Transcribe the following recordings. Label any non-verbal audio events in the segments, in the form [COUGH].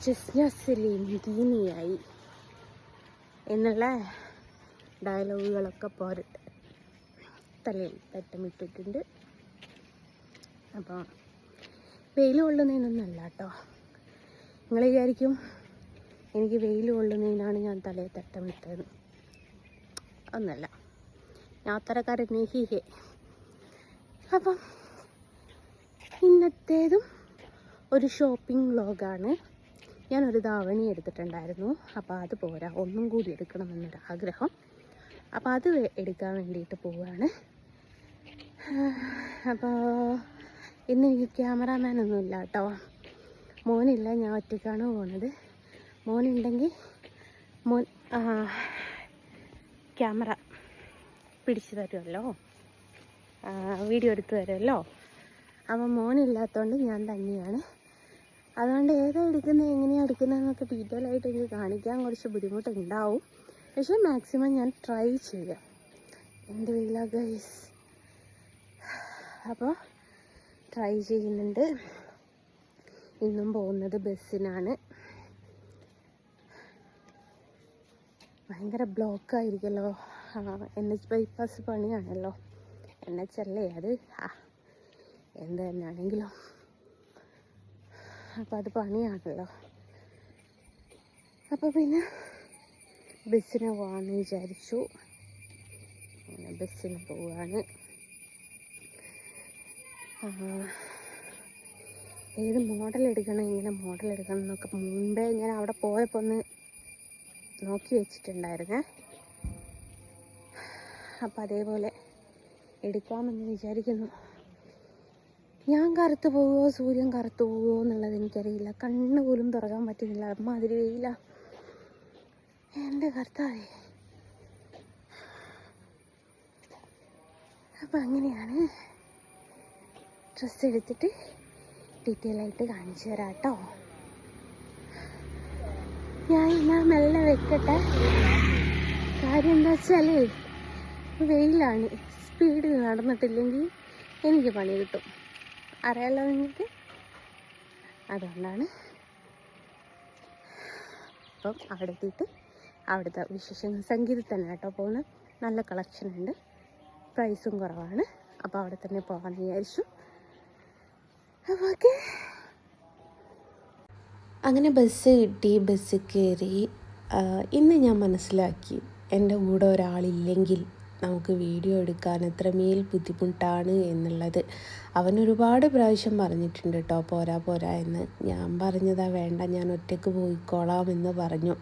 ചെസ്നസിലെയും ദീനിയായി എന്നുള്ള ഡയലോഗുകളൊക്കെ പോരട്ടെ തലയിൽ തട്ടമിട്ടിട്ടുണ്ട് അപ്പോൾ വെയിൽ കൊള്ളുന്നതിനൊന്നല്ല കേട്ടോ നിങ്ങൾ വിചാരിക്കും എനിക്ക് വെയിൽ കൊള്ളുന്നതിനാണ് ഞാൻ തലയിൽ തട്ടമിട്ടത് ഒന്നല്ല. ഞാൻ അത്തരക്കാരൻ ഹീഹേ. അപ്പം ഇന്നത്തേതും ഒരു ഷോപ്പിംഗ് വ്ളോഗാണ് ഞാനൊരു ധാവണി എടുത്തിട്ടുണ്ടായിരുന്നു. അപ്പോൾ അത് പോരാ. ഒന്നും കൂടി എടുക്കണമെന്നൊരു ആഗ്രഹം. അപ്പോൾ അത് എടുക്കാൻ വേണ്ടിയിട്ട് പോവുകയാണ് അപ്പോൾ ഇന്ന് എനിക്ക് ക്യാമറാമാൻ ഒന്നുമില്ല കേട്ടോ. മോനില്ല ഞാൻ ഒറ്റയ്ക്കാണ് പോണത്. മോനുണ്ടെങ്കിൽ മോൻ ക്യാമറ പിടിച്ചു തരുമല്ലോ വീഡിയോ എടുത്തു തരുമല്ലോ അപ്പം മോനില്ലാത്തതുകൊണ്ട് ഞാൻ തന്നെയാണ്. അതുകൊണ്ട് ഏതാ എടുക്കുന്നത് എങ്ങനെയാണ് എടുക്കുന്നതെന്നൊക്കെ ഡീറ്റെയിൽ ആയിട്ട് എനിക്ക് കാണിക്കാൻ കുറച്ച് ബുദ്ധിമുട്ടുണ്ടാവും. പക്ഷേ മാക്സിമം ഞാൻ ട്രൈ ചെയ്യാം. എന്ത് വെയിലാ ഗൈസ് അപ്പോൾ ട്രൈ ചെയ്യുന്നുണ്ട്. ഇന്നും പോകുന്നത് ബസ്സിനാണ് ഭയങ്കര ബ്ലോക്കായിരിക്കുമല്ലോ എൻ എച്ച് ബൈപ്പാസ് പണിയാണല്ലോ. എൻ എച്ച് അല്ലേ അത്? എന്ത് തന്നെയാണെങ്കിലും. അപ്പം അത് പണിയാണല്ലോ. അപ്പോൾ പിന്നെ ബസ്സിന് പോകാമെന്ന് വിചാരിച്ചു. അങ്ങനെ ബസ്സിന് പോവാണ്. ഏത് മോഡൽ എടുക്കണം ഇങ്ങനെ മോഡൽ എടുക്കണം എന്നൊക്കെ മുമ്പേ ഞാൻ അവിടെ പോയപ്പോൾ ഒന്ന് നോക്കി വെച്ചിട്ടുണ്ടായിരുന്നേ. അപ്പം അതേപോലെ എടുക്കാമെന്ന് വിചാരിക്കുന്നു. ഞാൻ കറുത്ത് പോവുമോ സൂര്യൻ കറുത്ത് പോവുമോ എന്നുള്ളത് എനിക്കറിയില്ല. കണ്ണ് പോലും തുറക്കാൻ പറ്റുന്നില്ല. അമ്മാതിരി വെയില. എന്റെ കർത്താവേ. അപ്പം അങ്ങനെയാണ് ഡ്രസ്സ് എടുത്തിട്ട് ഡീറ്റെയിൽ ആയിട്ട് കാണിച്ചു തരാം കേട്ടോ ഞാൻ എന്നാ മെല്ലെ വെക്കട്ടെ. കാര്യം എന്താ വെച്ചാലേ വെയിലാണ്. സ്പീഡിൽ നടന്നിട്ടില്ലെങ്കിൽ എനിക്ക് പണി കിട്ടും. അറിയാലോ നിങ്ങൾക്ക്? അതുകൊണ്ടാണ്. അപ്പം അവിടെ എത്തിയിട്ട് അവിടുത്തെ വിശേഷങ്ങൾ സംഗീതത്തിൽ തന്നെ കേട്ടോ പോകുന്നത്. നല്ല കളക്ഷൻ ഉണ്ട്. പ്രൈസും കുറവാണ്. അപ്പോൾ അവിടെ തന്നെ പോകാൻ വിചാരിച്ചു. അപ്പോൾ ഓക്കെ അങ്ങനെ ബസ് കിട്ടി ബസ് കയറി. ഇന്ന് ഞാൻ മനസ്സിലാക്കി. എന്റെ കൂടെ ഒരാളില്ലെങ്കിൽ നമുക്ക് വീഡിയോ എടുക്കാൻ എത്രമേൽ ബുദ്ധിമുട്ടാണ് എന്നുള്ളത്. അവൻ ഒരുപാട് പ്രാവശ്യം പറഞ്ഞിട്ടുണ്ട് കേട്ടോ പോരാ പോരാ എന്ന്. ഞാൻ പറഞ്ഞതാ വേണ്ട ഞാൻ ഒറ്റയ്ക്ക് പോയിക്കോളാം എന്ന് പറഞ്ഞു.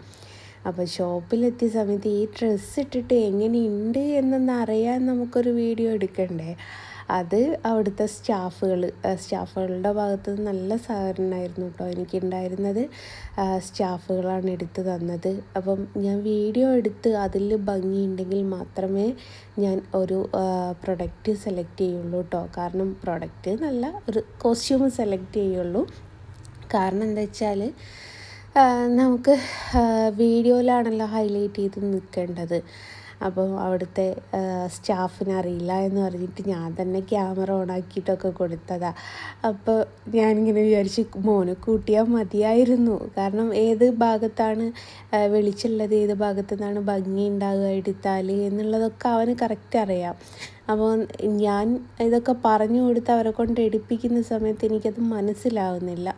അപ്പോൾ ഷോപ്പിലെത്തിയ സമയത്ത് ഈ ഡ്രസ്സ് ഇട്ടിട്ട് എങ്ങനെയുണ്ട് എന്നൊന്ന് അറിയാൻ നമുക്കൊരു വീഡിയോ എടുക്കണ്ടേ? അത് അവിടുത്തെ സ്റ്റാഫുകൾ സ്റ്റാഫുകളുടെ ഭാഗത്ത് നല്ല സഹകരണമായിരുന്നു കേട്ടോ എനിക്കുണ്ടായിരുന്നത്. സ്റ്റാഫുകളാണ് എടുത്ത് തന്നത്. അപ്പം ഞാൻ വീഡിയോ എടുത്ത് അതിൽ ഭംഗിയുണ്ടെങ്കിൽ മാത്രമേ ഞാൻ ഒരു പ്രൊഡക്റ്റ് സെലക്ട് ചെയ്യുള്ളൂ കേട്ടോ. കാരണം പ്രൊഡക്റ്റ് നല്ല ഒരു കോസ്റ്റ്യൂം സെലക്ട് ചെയ്യുള്ളൂ. കാരണം എന്താ വെച്ചാൽ നമുക്ക് വീഡിയോയിലാണല്ലോ ഹൈലൈറ്റ് ചെയ്ത് നിൽക്കേണ്ടത്. അപ്പോൾ അവിടുത്തെ സ്റ്റാഫിന് അറിയില്ല എന്ന് പറഞ്ഞിട്ട് ഞാൻ തന്നെ ക്യാമറ ഓണാക്കിയിട്ടൊക്കെ കൊടുത്തതാ. അപ്പോൾ ഞാനിങ്ങനെ വിചാരിച്ച് മോനെ കൂട്ടിയാൽ മതിയായിരുന്നു. കാരണം ഏത് ഭാഗത്താണ് വെളിച്ചുള്ളത് ഏത് ഭാഗത്തു നിന്നാണ് ഭംഗി ഉണ്ടാകുക എടുത്താൽ എന്നുള്ളതൊക്കെ അവന് കറക്റ്റ് അറിയാം. അപ്പോൾ ഞാൻ ഇതൊക്കെ പറഞ്ഞു കൊടുത്ത് അവരെ കൊണ്ട് എടുപ്പിക്കുന്ന സമയത്ത് എനിക്കത് മനസ്സിലാവുന്നില്ല.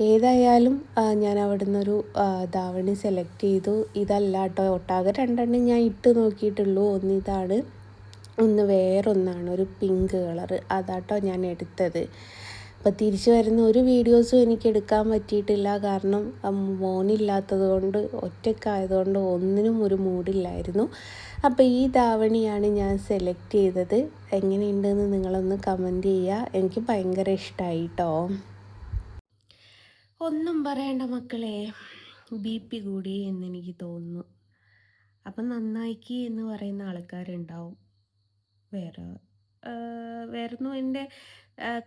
ഏതായാലും ഞാൻ അവിടെ നിന്നൊരു ധാവണി സെലക്ട് ചെയ്തു. ഇതല്ല കേട്ടോ ഒട്ടാകെ രണ്ടെണ്ണം ഞാൻ ഇട്ട് നോക്കിയിട്ടുള്ളൂ. ഒന്ന് ഇതാണ് ഒന്ന് വേറൊന്നാണ്. ഒരു പിങ്ക് കളറ് അതാട്ടോ ഞാൻ എടുത്തത്. അപ്പോൾ തിരിച്ചു വരുന്ന ഒരു വീഡിയോസും എനിക്ക് എടുക്കാൻ പറ്റിയിട്ടില്ല. കാരണം മോനില്ലാത്തത് കൊണ്ട് ഒറ്റക്കായതുകൊണ്ട് ഒന്നിനും ഒരു മൂഡില്ലായിരുന്നു അപ്പോൾ ഈ ധാവണിയാണ് ഞാൻ സെലക്ട് ചെയ്തത്. എങ്ങനെയുണ്ടെന്ന് നിങ്ങളൊന്ന് കമന്റ് ചെയ്യുക എനിക്ക് ഭയങ്കര ഇഷ്ടമായി കേട്ടോ ഒന്നും പറയണ്ട മക്കളെ. ബി പി കൂടി എന്നെനിക്ക് തോന്നുന്നു. അപ്പം നന്നായിക്ക് എന്ന് പറയുന്ന ആൾക്കാരുണ്ടാവും. വേറെ വേറെ ഒന്നും എന്റെ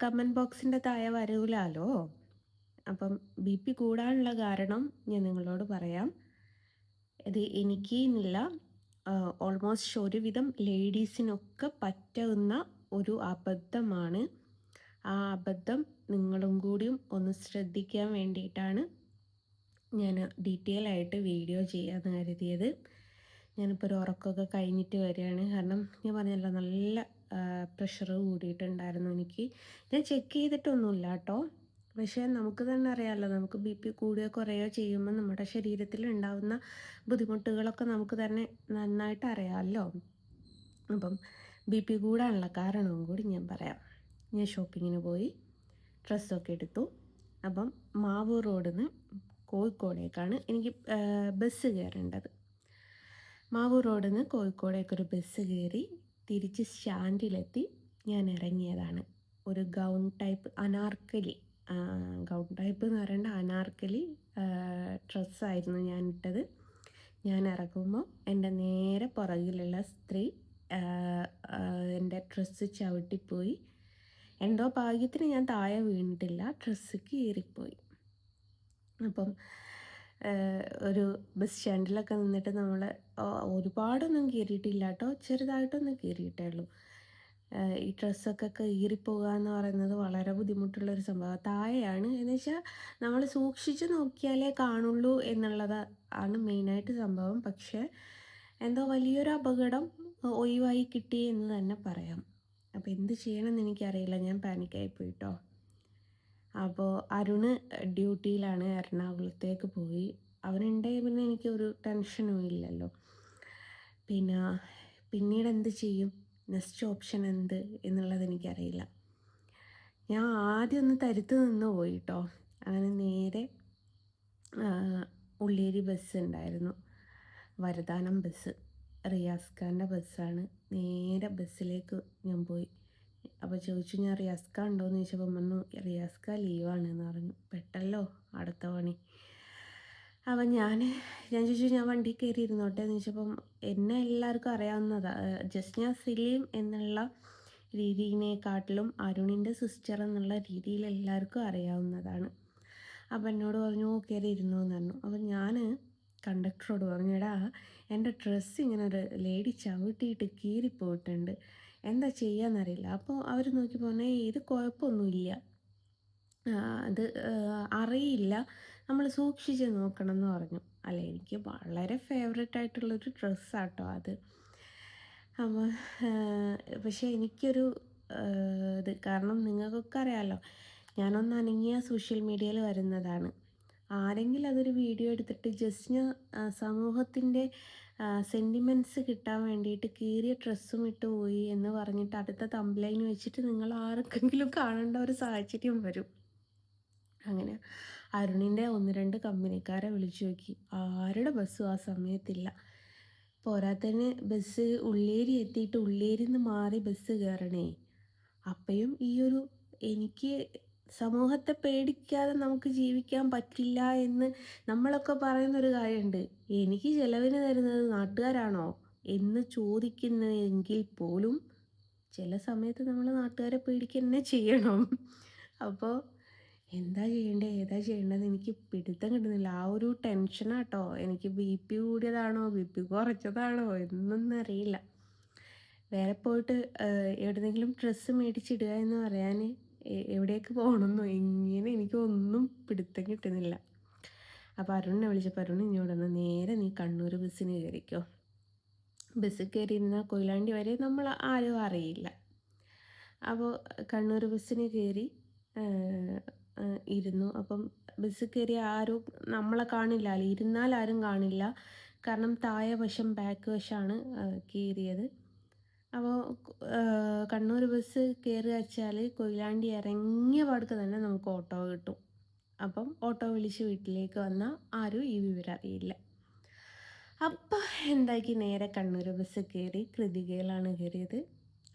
കമന്റ് ബോക്സിന്റെ താഴെ വരൂലാലോ? അപ്പം ബി പി കൂടാനുള്ള കാരണം ഞാൻ നിങ്ങളോട് പറയാം. ഇത് എനിക്ക് എന്നില്ല ഓൾമോസ്റ്റ് ഒരുവിധം ലേഡീസിനൊക്കെ പറ്റുന്ന ഒരു അബദ്ധമാണ്. ആ അബദ്ധം നിങ്ങളും കൂടിയും ഒന്ന് ശ്രദ്ധിക്കാൻ വേണ്ടിയിട്ടാണ് ഞാൻ ഡീറ്റെയിൽ ആയിട്ട് വീഡിയോ ചെയ്യാമെന്ന് കരുതിയത്. ഞാനിപ്പോൾ ഒരു ഉറക്കമൊക്കെ കഴിഞ്ഞിട്ട് വരികയാണ്. കാരണം ഞാൻ പറഞ്ഞല്ലോ നല്ല പ്രഷർ കൂടിയിട്ടുണ്ടായിരുന്നു എനിക്ക്. ഞാൻ ചെക്ക് ചെയ്തിട്ടൊന്നുമില്ല കേട്ടോ. പക്ഷേ നമുക്ക് തന്നെ അറിയാമല്ലോ നമുക്ക് ബി പി കൂടുകയോ കുറയോ ചെയ്യുമ്പോൾ നമ്മുടെ ശരീരത്തിൽ ഉണ്ടാകുന്ന ബുദ്ധിമുട്ടുകളൊക്കെ നമുക്ക് തന്നെ നന്നായിട്ട് അറിയാമല്ലോ. അപ്പം ബി പി കൂടാനുള്ള കാരണവും കൂടി ഞാൻ പറയാം. ഞാൻ ഷോപ്പിങ്ങിന് പോയി. ഡ്രസ്സൊക്കെ എടുത്തു. അപ്പം മാവൂർ റോഡിൽ നിന്ന് കോഴിക്കോടേക്കാണ് എനിക്ക് ബസ് കയറേണ്ടത്. മാവൂർ റോഡിൽ നിന്ന് കോഴിക്കോടേക്ക് ഒരു ബസ് കയറി തിരിച്ച് സ്റ്റാൻഡിലെത്തി ഞാൻ ഇറങ്ങിയതാണ്. ഒരു gown type anarkali gown type എന്ന് പറയേണ്ട അനാർക്കലി ഡ്രസ്സായിരുന്നു ഞാൻ ഇട്ടത്. ഞാൻ ഇറങ്ങുമ്പോൾ എന്റെ നേരെ പുറകിലുള്ള സ്ത്രീ എന്റെ ഡ്രസ്സ് ചവിട്ടിപ്പോയി. എന്തോ ഭാഗ്യത്തിന് ഞാൻ താഴെ വീണിട്ടില്ല. ഡ്രസ്സ് കീറിപ്പോയി. അപ്പം ഒരു ബസ് സ്റ്റാൻഡിലൊക്കെ നിന്നിട്ട് നമ്മൾ ഒരുപാടൊന്നും കീറിയിട്ടില്ല കേട്ടോ ചെറുതായിട്ടൊന്ന് കീറിയിട്ടേ ഉള്ളൂ. ഈ ഡ്രസ്സൊക്കെ കീറിപ്പോകുക എന്ന് പറയുന്നത് വളരെ ബുദ്ധിമുട്ടുള്ളൊരു സംഭവം താഴെയാണ്. എന്ന് വെച്ചാൽ നമ്മൾ സൂക്ഷിച്ച് നോക്കിയാലേ കാണുള്ളൂ എന്നുള്ളത് ആണ് മെയിനായിട്ട് സംഭവം. പക്ഷേ എന്തോ വലിയൊരു അപകടം ഒഴിവായി കിട്ടി എന്ന് തന്നെ പറയാം. അപ്പോൾ എന്ത് ചെയ്യണമെന്ന് എനിക്കറിയില്ല. ഞാൻ പാനിക്കായി പോയിട്ടോ. അപ്പോൾ അരുണ് ഡ്യൂട്ടിയിലാണ് എറണാകുളത്തേക്ക് പോയി. അവനുണ്ടെങ്കിൽ പിന്നെ എനിക്ക് ഒരു ടെൻഷനും ഇല്ലല്ലോ. പിന്നെ പിന്നീട് എന്ത് ചെയ്യും? നെക്സ്റ്റ് ഓപ്ഷൻ എന്ത് എന്നുള്ളത് എനിക്കറിയില്ല. ഞാൻ ആദ്യം ഒന്ന് തരുത്ത് നിന്ന് പോയി കേട്ടോ അങ്ങനെ നേരെ ഉള്ളേരി ബസ് ഉണ്ടായിരുന്നു. വരദാനം ബസ് റിയാസ് ഖാന്റെ ബസ്സാണ്. നേരെ ബസ്സിലേക്ക് ഞാൻ പോയി. അപ്പോൾ ചോദിച്ചു ഞാൻ റിയാസ്ക ഉണ്ടോയെന്ന് ചോദിച്ചപ്പോൾ പറഞ്ഞു റിയാസ്ക ലീവാണ് എന്ന് പറഞ്ഞു. പെട്ടല്ലോ അടുത്ത പണി. അപ്പം ഞാൻ ഞാൻ ചോദിച്ചു ഞാൻ വണ്ടി കയറി ഇരുന്നോട്ടെ എന്ന് ചോദിച്ചപ്പം എന്നെ എല്ലാവർക്കും അറിയാവുന്നതാണ് ജസ്ന സലീം എന്നുള്ള രീതിയിനെക്കാട്ടിലും അരുണിന്റെ സിസ്റ്റർ എന്നുള്ള രീതിയിൽ എല്ലാവർക്കും അറിയാവുന്നതാണ്. അപ്പം എന്നോട് പറഞ്ഞു "ഓ, കയറി ഇരുന്നോ എന്ന് പറഞ്ഞു. അപ്പം ഞാൻ കണ്ടക്ടറോട് പറഞ്ഞു എടാ എന്റെ ഡ്രസ്സ് ഇങ്ങനെ ഒരു ലേഡി ചവിട്ടിയിട്ട് കീറിപ്പോയിട്ടുണ്ട്. എന്താ ചെയ്യാന്നറിയില്ല. അപ്പോൾ അവർ നോക്കി പറഞ്ഞാൽ ഇത് കുഴപ്പമൊന്നുമില്ല. അത് അറിയില്ല. നമ്മൾ സൂക്ഷിച്ച് നോക്കണം എന്ന് പറഞ്ഞു. അല്ല എനിക്ക് വളരെ ഫേവറേറ്റ് ആയിട്ടുള്ളൊരു ഡ്രസ്സാട്ടോ അത്. അപ്പോൾ പക്ഷേ എനിക്കൊരു ഇത് കാരണം നിങ്ങൾക്കൊക്കെ അറിയാമല്ലോ ഞാനൊന്ന് അനങ്ങിയ സോഷ്യൽ മീഡിയയിൽ വരുന്നതാണ്. ആരെങ്കിലും അതൊരു വീഡിയോ എടുത്തിട്ട് ജസ്റ്റ് സമൂഹത്തിന്റെ സെന്റിമെന്റ്സ് കിട്ടാൻ വേണ്ടിയിട്ട് കീറിയ ഡ്രസ്സും ഇട്ട് പോയി എന്ന് പറഞ്ഞിട്ട് അടുത്ത തമ്പ്ലൈൻ വെച്ചിട്ട് നിങ്ങൾ ആർക്കെങ്കിലും കാണേണ്ട ഒരു സാഹചര്യം വരും. അങ്ങനെ അരുണിന്റെ ഒന്ന് രണ്ട് കമ്പനിക്കാരെ വിളിച്ചു നോക്കി. ആരുടെ ബസ്സും ആ സമയത്തില്ല. പോരാത്തതിന് ബസ് ഉള്ളേരി എത്തിയിട്ട് ഉള്ളേരിന്ന് മാറി ബസ് കയറണേ. അപ്പോഴും ഈ ഒരു എനിക്ക് സമൂഹത്തെ പേടിക്കാതെ നമുക്ക് ജീവിക്കാൻ പറ്റില്ല എന്ന് നമ്മളൊക്കെ പറയുന്നൊരു കാര്യമുണ്ട് എനിക്ക് ചിലവിന് തരുന്നത് നാട്ടുകാരാണോ എന്ന് ചോദിക്കുന്നതെങ്കിൽ പോലും ചില സമയത്ത് നമ്മൾ നാട്ടുകാരെ പേടിക്കുക തന്നെ ചെയ്യണം. അപ്പോൾ എന്താ ചെയ്യേണ്ടത് ഏതാ ചെയ്യേണ്ടതെന്ന് എനിക്ക് പിടുത്തം കിട്ടുന്നില്ല. ആ ഒരു ടെൻഷനാട്ടോ. എനിക്ക് ബി പി കൂടിയതാണോ ബി പി കുറച്ചതാണോ എന്നൊന്നും അറിയില്ല. വേറെ പോയിട്ട് എവിടെന്നെങ്കിലും ഡ്രസ്സ് മേടിച്ചിടുക എന്ന് പറയാൻ എവിടേക്ക് പോകണമെന്നോ ഇങ്ങനെ എനിക്ക് ഒന്നും പിടുത്തം കിട്ടുന്നില്ല. അപ്പോൾ അരുണിനെ വിളിച്ചപ്പോൾ അരുൺ വന്ന്. നേരെ നീ കണ്ണൂർ ബസ്സിന് കയറിക്കോ. ബസ്സിൽ കയറിയിരുന്ന കൊയിലാണ്ടി വരെ നമ്മൾ ആരും അറിയില്ല. അപ്പോൾ കണ്ണൂർ ബസ്സിന് കയറി ഇരുന്നു. അപ്പം ബസ്സിൽ കയറി ആരും നമ്മളെ കാണില്ല. ഇരുന്നാൽ ആരും കാണില്ല. കാരണം താഴെ വശം ബാക്ക് വശമാണ് കയറിയത്. അപ്പോൾ കണ്ണൂർ ബസ് കയറി വെച്ചാൽ കൊയിലാണ്ടി ഇറങ്ങിയ പാടക്ക് തന്നെ നമുക്ക് ഓട്ടോ കിട്ടും. അപ്പം ഓട്ടോ വിളിച്ച് വീട്ടിലേക്ക് വന്നാൽ ആരും ഈ വിവരം അറിയില്ല. അപ്പം എന്താക്കി നേരെ കണ്ണൂർ ബസ് കയറി കൃതികയിലാണ് കയറിയത്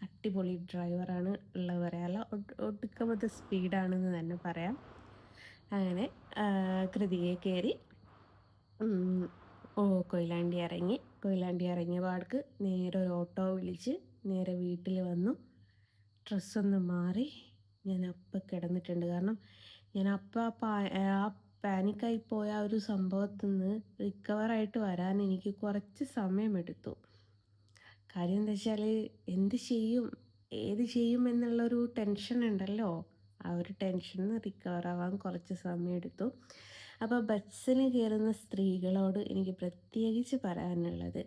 അടിപൊളി ഡ്രൈവറാണ് ഉള്ളത് പറയാല്ല ഒടുക്കമത്തെ സ്പീഡാണെന്ന് തന്നെ പറയാം. അങ്ങനെ കൃതികയെ കയറി കൊയിലാണ്ടി ഇറങ്ങി കൊയിലാണ്ടി ഇറങ്ങിയ പാടക്ക് നേരെ ഒരു ഓട്ടോ വിളിച്ച് നേരെ വീട്ടിൽ വന്നു. ഡ്രസ്സൊന്ന് മാറി. ഞാൻ അപ്പം കിടന്നിട്ടുണ്ട്. കാരണം ഞാൻ അപ്പം ആ പാനിക്കായി പോയ ആ ഒരു സംഭവത്തിൽ നിന്ന് റിക്കവറായിട്ട് വരാൻ എനിക്ക് കുറച്ച് സമയമെടുത്തു. കാര്യം എന്താ വെച്ചാൽ എന്ത് ചെയ്യും? ഏത് ചെയ്യും എന്നുള്ളൊരു ടെൻഷൻ ഉണ്ടല്ലോ ആ ഒരു ടെൻഷനിൽ നിന്ന് റിക്കവർ ആവാൻ കുറച്ച് സമയം എടുത്തു അപ്പോൾ ബസ്സിന് കയറുന്ന സ്ത്രീകളോട് എനിക്ക് പ്രത്യേകിച്ച് പറയാനുള്ളത്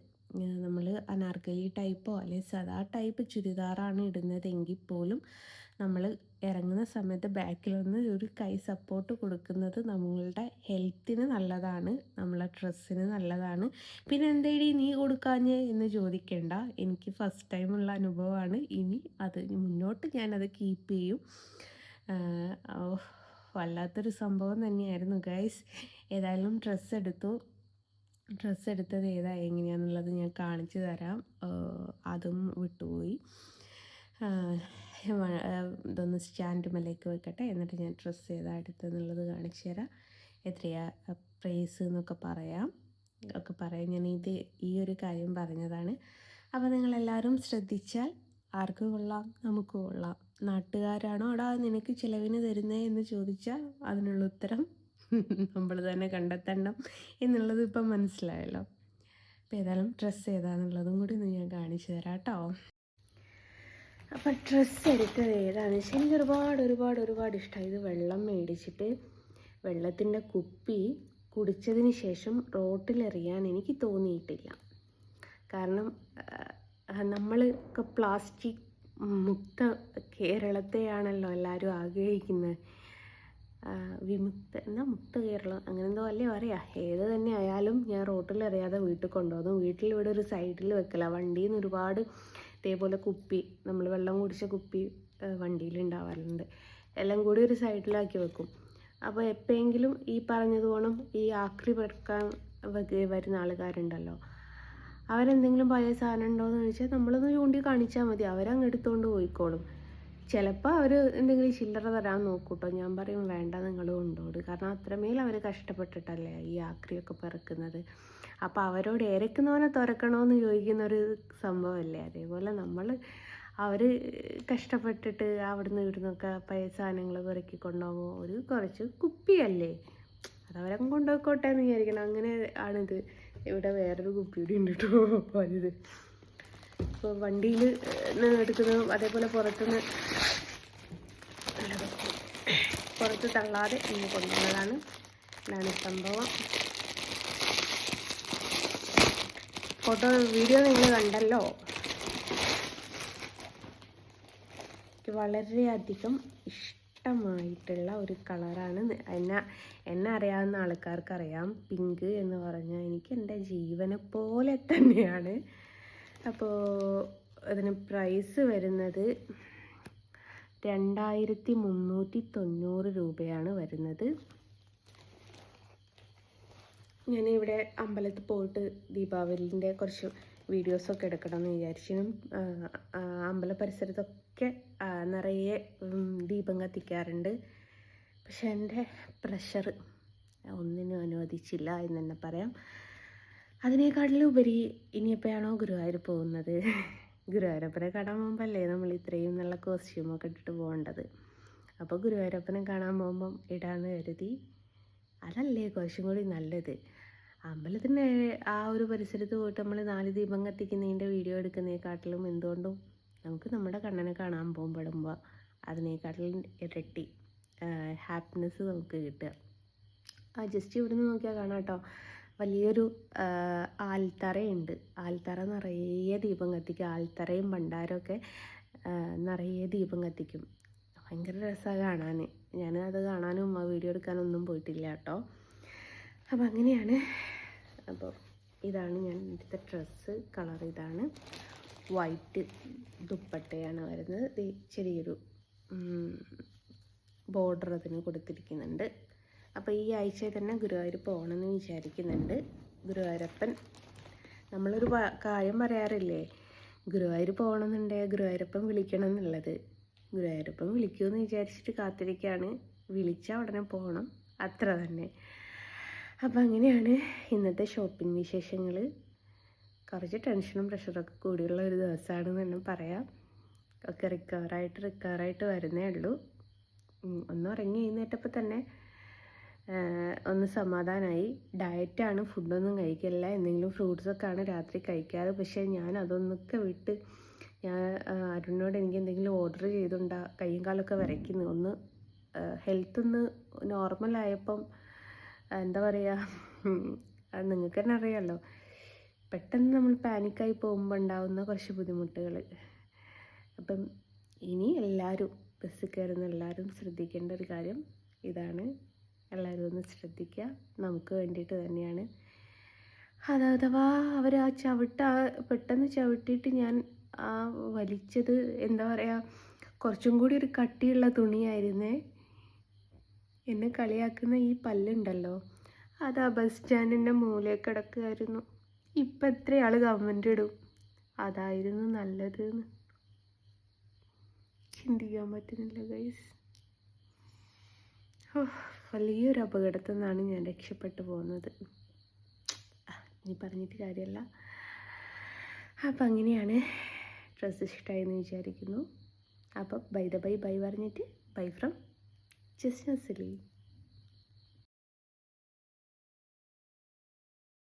നമ്മൾ അനാർക്കലി ടൈപ്പോ അല്ലെങ്കിൽ സദാ ടൈപ്പ് ചുരിദാറാണ് ഇടുന്നതെങ്കിൽ പോലും നമ്മൾ ഇറങ്ങുന്ന സമയത്ത് ബാക്കിലൊന്ന് ഒരു കൈ സപ്പോർട്ട് കൊടുക്കുന്നത് നമ്മളുടെ ഹെൽത്തിന് നല്ലതാണ് നമ്മളെ ഡ്രസ്സിന് നല്ലതാണ്. പിന്നെ എന്തേടി നീ കൊടുക്കാഞ്ഞ് എന്ന് ചോദിക്കേണ്ട. എനിക്ക് ഫസ്റ്റ് ടൈമുള്ള അനുഭവമാണ്. ഇനി അത് മുന്നോട്ട് ഞാനത് കീപ്പ് ചെയ്യും. വല്ലാത്തൊരു സംഭവം തന്നെയായിരുന്നു. ഗൈസ് ഏതായാലും ഡ്രസ്സ് എടുത്തു. ഡ്രസ്സ് എടുത്തത് ഏതാ എങ്ങനെയാണെന്നുള്ളത് ഞാൻ കാണിച്ചു തരാം. അതും വിട്ടുപോയി. ഇതൊന്ന് സ്റ്റാൻഡ് മേലേക്ക് വെക്കട്ടെ. എന്നിട്ട് ഞാൻ ഡ്രസ്സ് ഏതാ എടുത്തതെന്നുള്ളത് കാണിച്ചു തരാം. എത്രയാ പ്രൈസ് എന്നൊക്കെ പറയാം. ഒക്കെ പറയാം. ഞാൻ ഇത് ഈ ഒരു കാര്യം പറഞ്ഞതാണ്. അപ്പോൾ നിങ്ങളെല്ലാവരും ശ്രദ്ധിച്ചാൽ ആർക്ക് കൊള്ളാം നമുക്ക് കൊള്ളാം. നാട്ടുകാരാണോ അടാ നിനക്ക് ചിലവിന് തരുന്നേ എന്ന് ചോദിച്ചാൽ അതിനുള്ള ഉത്തരം [LAUGHS] നമ്മൾ തന്നെ കണ്ടെത്തണം എന്നുള്ളത് ഇപ്പം മനസ്സിലായല്ലോ. അപ്പോൾ ഏതായാലും ഡ്രസ്സ് ഏതാണെന്നുള്ളതും കൂടി ഒന്ന് ഞാൻ കാണിച്ചു തരാം കേട്ടോ. അപ്പം ഡ്രസ്സ് എടുത്തത് ഏതാണെന്ന് വെച്ചാൽ എനിക്ക് ഒരുപാട് ഒരുപാട് ഒരുപാട് ഇഷ്ടമായി ഇത് വെള്ളം മേടിച്ചിട്ട് വെള്ളത്തിന്റെ കുപ്പി കുടിച്ചതിന് ശേഷം റോട്ടിലെറിയാൻ എനിക്ക് തോന്നിയിട്ടില്ല. കാരണം നമ്മൾ പ്ലാസ്റ്റിക് മുക്ത കേരളത്തെയാണല്ലോ എല്ലാവരും ആഗ്രഹിക്കുന്നത്. വിമുക്ത എന്നാ മുക്ത കേരളം? അങ്ങനെ എന്തോ അല്ലേ പറയാ? ഏത് തന്നെ ആയാലും ഞാൻ റോട്ടിൽ അറിയാതെ വീട്ടിൽ കൊണ്ടുവന്നു. വീട്ടിൽ ഇവിടെ ഒരു സൈഡിൽ വെക്കല. വണ്ടിയിൽ നിന്ന് ഒരുപാട് ഇതേപോലെ കുപ്പി നമ്മൾ വെള്ളം കുടിച്ച കുപ്പി വണ്ടിയിൽ ഉണ്ടാവാറുണ്ട് എല്ലാം കൂടി ഒരു സൈഡിലാക്കി വെക്കും. അപ്പോൾ എപ്പോഴെങ്കിലും ഈ പറഞ്ഞതുപോലെ ഈ ആക്രി പെറുക്കാൻ വരുന്ന ആൾക്കാരുണ്ടല്ലോ. അവരെന്തെങ്കിലും പഴയ സാധനം ഉണ്ടോയെന്ന് ചോദിച്ചാൽ നമ്മളൊന്ന് ചൂണ്ടി കാണിച്ചാൽ മതി. അവരങ്ങ് എടുത്തുകൊണ്ട് പോയിക്കോളും. ചിലപ്പോൾ അവർ എന്തെങ്കിലും ചില്ലറ തരാൻ നോക്കൂട്ടോ. ഞാൻ പറയും വേണ്ട നിങ്ങൾ കൊണ്ടോട്. കാരണം അത്രമേൽ അവർ കഷ്ടപ്പെട്ടിട്ടല്ലേ ഈ ആക്രിയൊക്കെ പിറക്കുന്നത്. അപ്പോൾ അവരോട് ഇരക്കുന്നവനെ തുറക്കണമെന്ന് ചോദിക്കുന്ന ഒരു സംഭവമല്ലേ? അതേപോലെ നമ്മൾ അവർ കഷ്ടപ്പെട്ടിട്ട് അവിടുന്ന് ഇവിടുന്നൊക്കെ പഴയ സാധനങ്ങൾ പെറുക്കി കൊണ്ടുപോകുമ്പോൾ ഒരു കുറച്ച് കുപ്പിയല്ലേ? അതവരങ്ങ് കൊണ്ടുപോയിക്കോട്ടെ എന്ന് വിചാരിക്കണം. അങ്ങനെ ആണിത്. ഇവിടെ വേറൊരു കുപ്പി കൂടി ഉണ്ട് കേട്ടോ വലുത് ഇപ്പോൾ വണ്ടിയിൽ എടുക്കുന്നത് അതേപോലെ പുറത്തുനിന്ന്. പുറത്ത് തള്ളാതെ ഇന്ന് കൊണ്ടുവന്നതാണ്. ഇതാണ് സംഭവം. ഫോട്ടോ വീഡിയോ നിങ്ങൾ കണ്ടല്ലോ? വളരെയധികം ഇഷ്ടമായിട്ടുള്ള ഒരു കളറാണ് എന്നെ എന്നെ അറിയാവുന്ന ആൾക്കാർക്കറിയാം. പിങ്ക് എന്ന് പറഞ്ഞാൽ എനിക്ക് എന്റെ ജീവനെ പോലെ തന്നെയാണ്. അപ്പോൾ അതിന് പ്രൈസ് വരുന്നത് രണ്ടായിരത്തി മുന്നൂറ്റി തൊണ്ണൂറ് രൂപയാണ് വരുന്നത്. ഞാനിവിടെ അമ്പലത്തിൽ പോയിട്ട് ദീപാവലിന്റെ കുറച്ച് വീഡിയോസൊക്കെ എടുക്കണമെന്ന് വിചാരിച്ചിനും അമ്പല പരിസരത്തൊക്കെ നിറയെ ദീപം കത്തിക്കാറുണ്ട്. പക്ഷെ എന്റെ പ്രഷർ ഒന്നിനും അനുവദിച്ചില്ല എന്ന് തന്നെ പറയാം. അതിനേക്കാട്ടിലും ഉപരി ഇനിയെപ്പോഴാണോ ഗുരുവായൂർ പോകുന്നത്? ഗുരുവായൂരപ്പനെ കാണാൻ പോകുമ്പോഴല്ലേ നമ്മൾ ഇത്രയും നല്ല കോസ്റ്റ്യൂമൊക്കെ ഇട്ടിട്ട് പോകേണ്ടത്? അപ്പോൾ ഗുരുവായൂരപ്പനെ കാണാൻ പോകുമ്പം ഇടാന്ന് കരുതി. അതല്ലേ കുറച്ചും കൂടി നല്ലത്. അമ്പലത്തിന്റെ ആ ഒരു പരിസരത്ത് പോയിട്ട് നമ്മൾ നാല് ദീപം കത്തിക്കുന്നതിന്റെ വീഡിയോ എടുക്കുന്നതിനെക്കാട്ടിലും എന്തുകൊണ്ടും നമുക്ക് നമ്മുടെ കണ്ണനെ കാണാൻ പോകുമ്പോഴുമ്പോൾ അതിനേക്കാട്ടിലും ഇരട്ടി. ഹാപ്പിനെസ് നമുക്ക് കിട്ടുക. ആ ജസ്റ്റ് ഇവിടുന്ന് നോക്കിയാൽ കാണാം കേട്ടോ. വലിയൊരു ആൽത്തറയുണ്ട്. ആൽത്തറ നിറയെ ദീപം കത്തിക്കും. ആൽത്തറയും ഭണ്ഡാരമൊക്കെ നിറയെ ദീപം കത്തിക്കും. ഭയങ്കര രസമാണ് കാണാൻ ഞാൻ അത് കാണാനും ആ വീഡിയോ എടുക്കാനൊന്നും പോയിട്ടില്ല കേട്ടോ. അപ്പോൾ അങ്ങനെയാണ്. അപ്പോൾ ഇതാണ് ഞാൻ എടുത്ത ഡ്രസ്സ് കളർ ഇതാണ്. വൈറ്റ് ദുപ്പട്ടയാണ് വരുന്നത്. ചെറിയൊരു ബോർഡർ അതിന് കൊടുത്തിരിക്കുന്നുണ്ട്. അപ്പോൾ ഈ ആഴ്ച തന്നെ ഗുരുവായൂർ പോകണമെന്ന് വിചാരിക്കുന്നുണ്ട്. ഗുരുവായൂരപ്പൻ നമ്മളൊരു കാര്യം പറയാറില്ലേ? ഗുരുവായൂർ പോകണമെന്നുണ്ടെങ്കിൽ ഗുരുവായൂരപ്പൻ വിളിക്കണം എന്നുള്ളത് ഗുരുവായൂരപ്പൻ വിളിക്കുമെന്ന് വിചാരിച്ചിട്ട് കാത്തിരിക്കുകയാണ് വിളിച്ചാൽ ഉടനെ പോകണം അത്ര തന്നെ. അപ്പം അങ്ങനെയാണ് ഇന്നത്തെ ഷോപ്പിംഗ് വിശേഷങ്ങൾ കുറച്ച് ടെൻഷനും പ്രഷറൊക്കെ കൂടിയുള്ള ഒരു ദിവസമാണെന്ന് തന്നെ പറയാം. ഒക്കെ റിക്കവറായിട്ട് റിക്കവറായിട്ട് വരുന്നേ ഉള്ളൂ. ഉം, ഒന്ന് ഉറങ്ങി എഴുന്നേറ്റപ്പോൾ തന്നെ ഒന്ന് സമാധാനമായി ഡയറ്റാണ് ഫുഡൊന്നും കഴിക്കില്ല എന്തെങ്കിലും ഫ്രൂട്ട്സൊക്കെ ആണ് രാത്രി കഴിക്കാറ്. പക്ഷേ ഞാൻ അതൊന്നൊക്കെ വിട്ട് ഞാൻ അരുണിനോട് എനിക്ക് എന്തെങ്കിലും ഓർഡർ ചെയ്തുണ്ടാ കയ്യും കാലൊക്കെ വരയ്ക്കുന്നു. ഒന്ന് ഹെൽത്ത് ഒന്ന് നോർമലായപ്പം എന്താ പറയുക നിങ്ങൾക്ക് തന്നെ അറിയാമല്ലോ പെട്ടെന്ന് നമ്മൾ പാനിക്കായി പോകുമ്പോൾ ഉണ്ടാകുന്ന കുറച്ച് ബുദ്ധിമുട്ടുകൾ അപ്പം ഇനി എല്ലാവരും ബസ് കയറുന്ന എല്ലാവരും ശ്രദ്ധിക്കേണ്ട ഒരു കാര്യം ഇതാണ്. എല്ലാവരും ഒന്ന് ശ്രദ്ധിക്കുക. നമുക്ക് വേണ്ടിയിട്ട് തന്നെയാണ്. അത് അഥവാ അവർ ആ ചവിട്ട പെട്ടെന്ന് ചവിട്ടിയിട്ട് ഞാൻ ആ വലിച്ചത് എന്താ പറയുക കുറച്ചും കൂടി ഒരു കട്ടിയുള്ള തുണിയായിരുന്നേ. എന്നെ കളിയാക്കുന്ന ഈ പല്ലുണ്ടല്ലോ അത് ആ ബസ് സ്റ്റാൻഡിന്റെ മൂലയിൽ കിടക്കുമായിരുന്നു ഇപ്പം എത്ര ആൾ കമന്റ് ഇടും? അതായിരുന്നു നല്ലത് ചിന്തിക്കാൻ പറ്റുന്നില്ല ഗൈസ് വലിയൊരു അപകടത്തിൽ നിന്നാണ് ഞാൻ രക്ഷപ്പെട്ടു പോകുന്നത്. നീ പറഞ്ഞിട്ട് കാര്യമല്ല അപ്പം അങ്ങനെയാണ് ഡ്രസ്സ് ഇഷ്ടമായി എന്ന് വിചാരിക്കുന്നു. അപ്പം ബൈ ദ ബൈ ബൈ പറഞ്ഞിട്ട് ബൈ ഫ്രം ജസ്റ്റ് നസലി